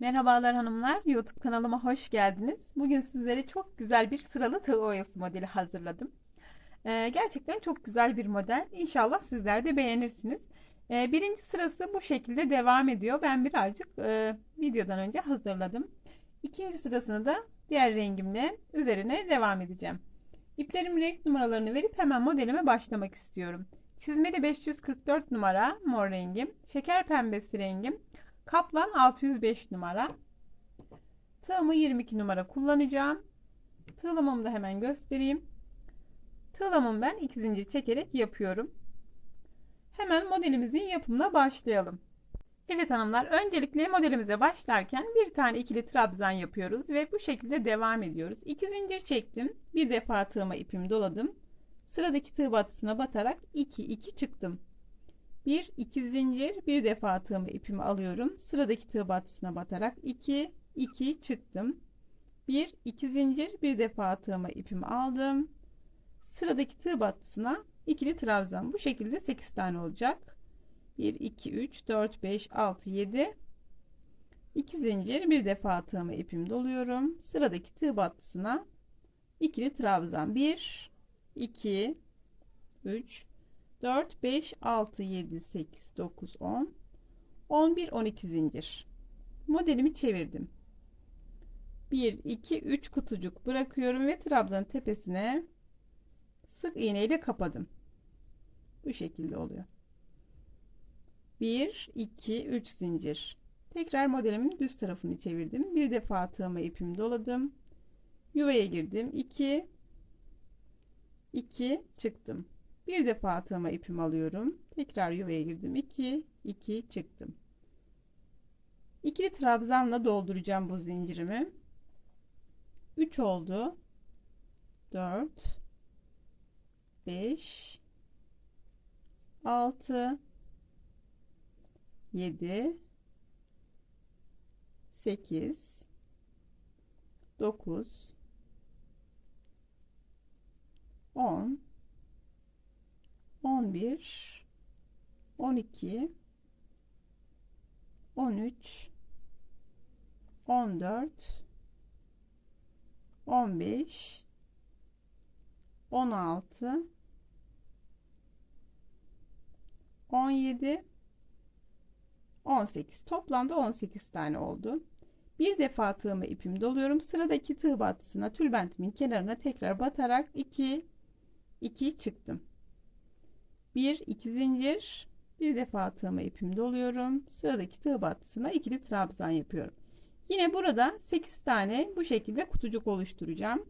Merhabalar hanımlar, YouTube kanalıma hoş geldiniz. Bugün sizlere çok güzel bir sıralı tığ oyası modeli hazırladım. Ee, gerçekten çok güzel bir model. İnşallah sizler de beğenirsiniz. Ee, birinci sırası bu şekilde devam ediyor. Ben birazcık e, videodan önce hazırladım. İkinci sırasını da diğer rengimle üzerine devam edeceğim. İplerimin renk numaralarını verip hemen modelime başlamak istiyorum. Çizmeli 544 numara mor rengim, şeker pembesi rengim, Kaplan 605 numara. Tığımı 22 numara kullanacağım. Tığlamamı da hemen göstereyim. Tığlamamı ben iki zincir çekerek yapıyorum. Hemen modelimizin yapımına başlayalım. Evet hanımlar öncelikle modelimize başlarken bir tane ikili trabzan yapıyoruz ve bu şekilde devam ediyoruz. İki zincir çektim. Bir defa tığıma ipimi doladım. Sıradaki tığ batısına batarak 2 2 çıktım. 1 2 zincir bir defa tığımı ipimi alıyorum. Sıradaki tığ batısına batarak 2 2 çıktım. 1 2 zincir bir defa tığıma ipimi aldım. Sıradaki tığ batısına ikili trabzan. Bu şekilde 8 tane olacak. 1 2 3 4 5 6 7 2 zincir bir defa tığıma ipimi doluyorum. Sıradaki tığ batısına ikili trabzan. 1 2 3 4, 5, 6, 7, 8, 9, 10, 11, 12 zincir. Modelimi çevirdim. 1, 2, 3 kutucuk bırakıyorum ve trabzanın tepesine sık iğne ile kapadım. Bu şekilde oluyor. 1, 2, 3 zincir. Tekrar modelimin düz tarafını çevirdim. Bir defa tığıma ipimi doladım. Yuvaya girdim. 2, 2 çıktım. Bir defa tığıma ipimi alıyorum. Tekrar yuvaya girdim. 2 2 çıktım. İkili trabzanla dolduracağım bu zincirimi. 3 oldu. 4 5 6 7 8 9 10 11 12 13 14 15 16 17 18 toplamda 18 tane oldu. Bir defa tığımı ipimi doluyorum. Sıradaki tığ batısına tülbentimin kenarına tekrar batarak 2 2 çıktım. 1 2 zincir. Bir defa tığıma ipimi doluyorum. Sıradaki tığ battısına ikili trabzan yapıyorum. Yine burada 8 tane bu şekilde kutucuk oluşturacağım.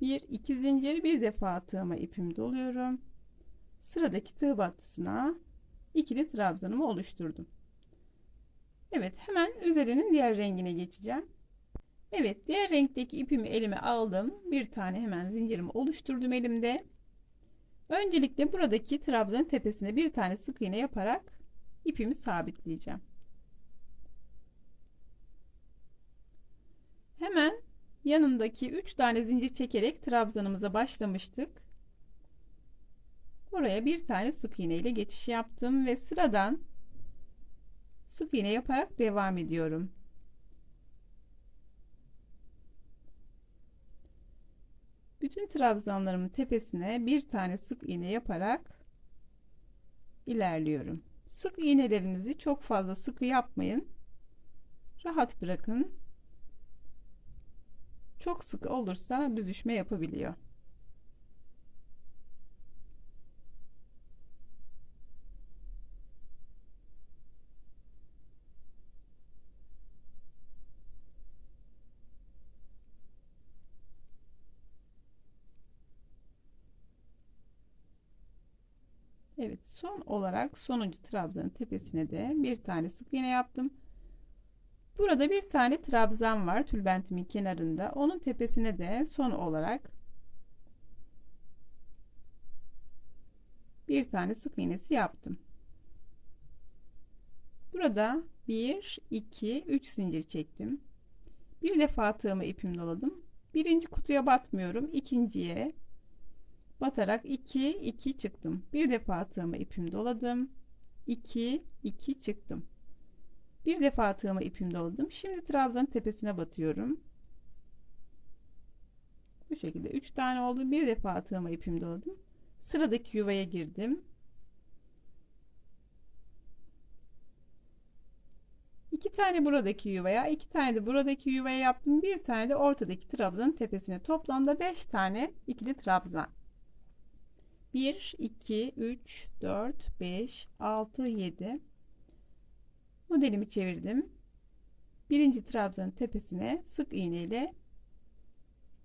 1 2 zincir. Bir defa tığıma ipimi doluyorum. Sıradaki tığ battısına ikili trabzanımı oluşturdum. Evet hemen üzerinin diğer rengine geçeceğim Evet diğer renkteki ipimi elime aldım. Bir tane hemen zincirimi oluşturdum elimde. Öncelikle buradaki trabzanın tepesine bir tane sık iğne yaparak ipimi sabitleyeceğim. Hemen yanındaki 3 tane zincir çekerek trabzanımıza başlamıştık. Buraya bir tane sık iğne ile geçiş yaptım ve sıradan sık iğne yaparak devam ediyorum. Bütün trabzanlarımın tepesine bir tane sık iğne yaparak ilerliyorum. Sık iğnelerinizi çok fazla sıkı yapmayın. Rahat bırakın. Çok sıkı olursa büzüşme yapabiliyor. Evet son olarak sonuncu trabzanın tepesine de bir tane sık iğne yaptım. Burada bir tane trabzan var tülbentimin kenarında. Onun tepesine de son olarak bir tane sık iğnesi yaptım. Burada 1 2 3 zincir çektim. Bir defa tığımı ipim doladım. Birinci kutuya batmıyorum. ikinciye batarak 2 2 çıktım. Bir defa tığımı ipim doladım. 2 2 çıktım. Bir defa tığıma ipimi doladım. Şimdi trabzanın tepesine batıyorum. Bu şekilde 3 tane oldu. Bir defa tığıma ipimi doladım. Sıradaki yuvaya girdim. İki tane buradaki yuvaya, iki tane de buradaki yuvaya yaptım. Bir tane de ortadaki trabzanın tepesine. Toplamda 5 tane ikili trabzan. 1, 2, 3, 4, 5, 6, 7. Modelimi çevirdim. Birinci trabzanın tepesine sık iğne ile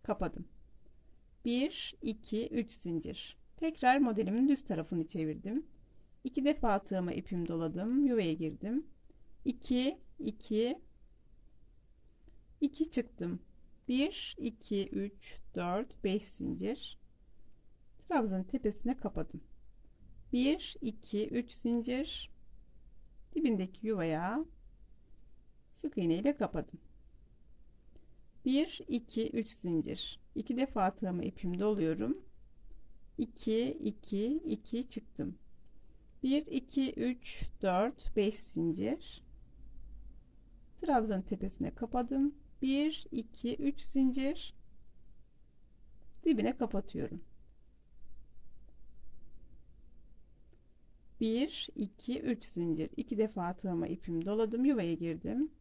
kapadım. 1, 2, 3 zincir. Tekrar modelimin düz tarafını çevirdim. İki defa tığıma ipimi doladım. Yuvaya girdim. 2, 2, 2 çıktım. 1, 2, 3, 4, 5 zincir. Trabzanın tepesine kapadım. 1, 2, 3 zincir. Dibindeki yuvaya sık iğne ile kapadım. 1, 2, 3 zincir. 2 defa tığıma ipimi doluyorum. 2, 2, 2 çıktım. 1, 2, 3, 4, 5 zincir. Trabzanın tepesine kapadım. 1, 2, 3 zincir. Dibine kapatıyorum. 1, 2, 3 zincir. 2 defa tığıma ipimi doladım. Yuvaya girdim.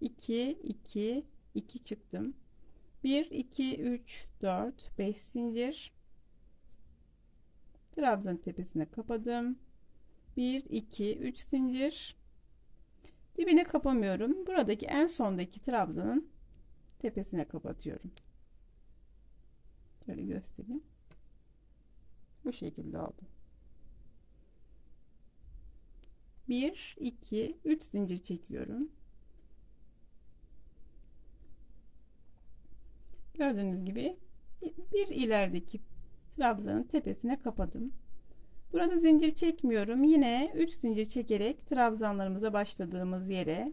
2, 2, 2 çıktım. 1, 2, 3, 4, 5 zincir. Trabzanın tepesine kapadım. 1, 2, 3 zincir. Dibine kapamıyorum. Buradaki en sondaki trabzanın tepesine kapatıyorum. Şöyle göstereyim. Bu şekilde oldu. 1, 2, 3 zincir çekiyorum. Gördüğünüz gibi bir ilerideki trabzanın tepesine kapadım. Burada zincir çekmiyorum. Yine 3 zincir çekerek trabzanlarımıza başladığımız yere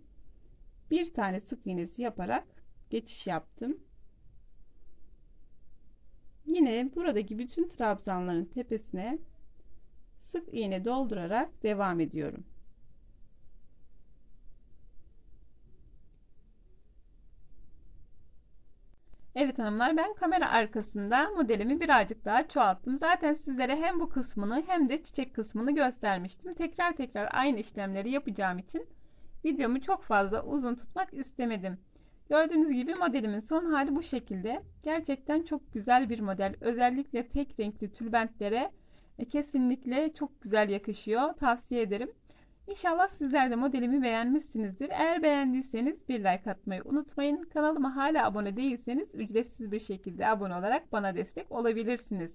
bir tane sık iğnesi yaparak geçiş yaptım. Yine buradaki bütün trabzanların tepesine sık iğne doldurarak devam ediyorum. Evet hanımlar ben kamera arkasında modelimi birazcık daha çoğalttım. Zaten sizlere hem bu kısmını hem de çiçek kısmını göstermiştim. Tekrar tekrar aynı işlemleri yapacağım için videomu çok fazla uzun tutmak istemedim. Gördüğünüz gibi modelimin son hali bu şekilde. Gerçekten çok güzel bir model. Özellikle tek renkli tülbentlere kesinlikle çok güzel yakışıyor. Tavsiye ederim. İnşallah sizler de modelimi beğenmişsinizdir. Eğer beğendiyseniz bir like atmayı unutmayın. Kanalıma hala abone değilseniz ücretsiz bir şekilde abone olarak bana destek olabilirsiniz.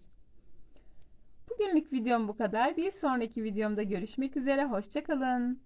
Bugünlük videom bu kadar. Bir sonraki videomda görüşmek üzere. Hoşçakalın.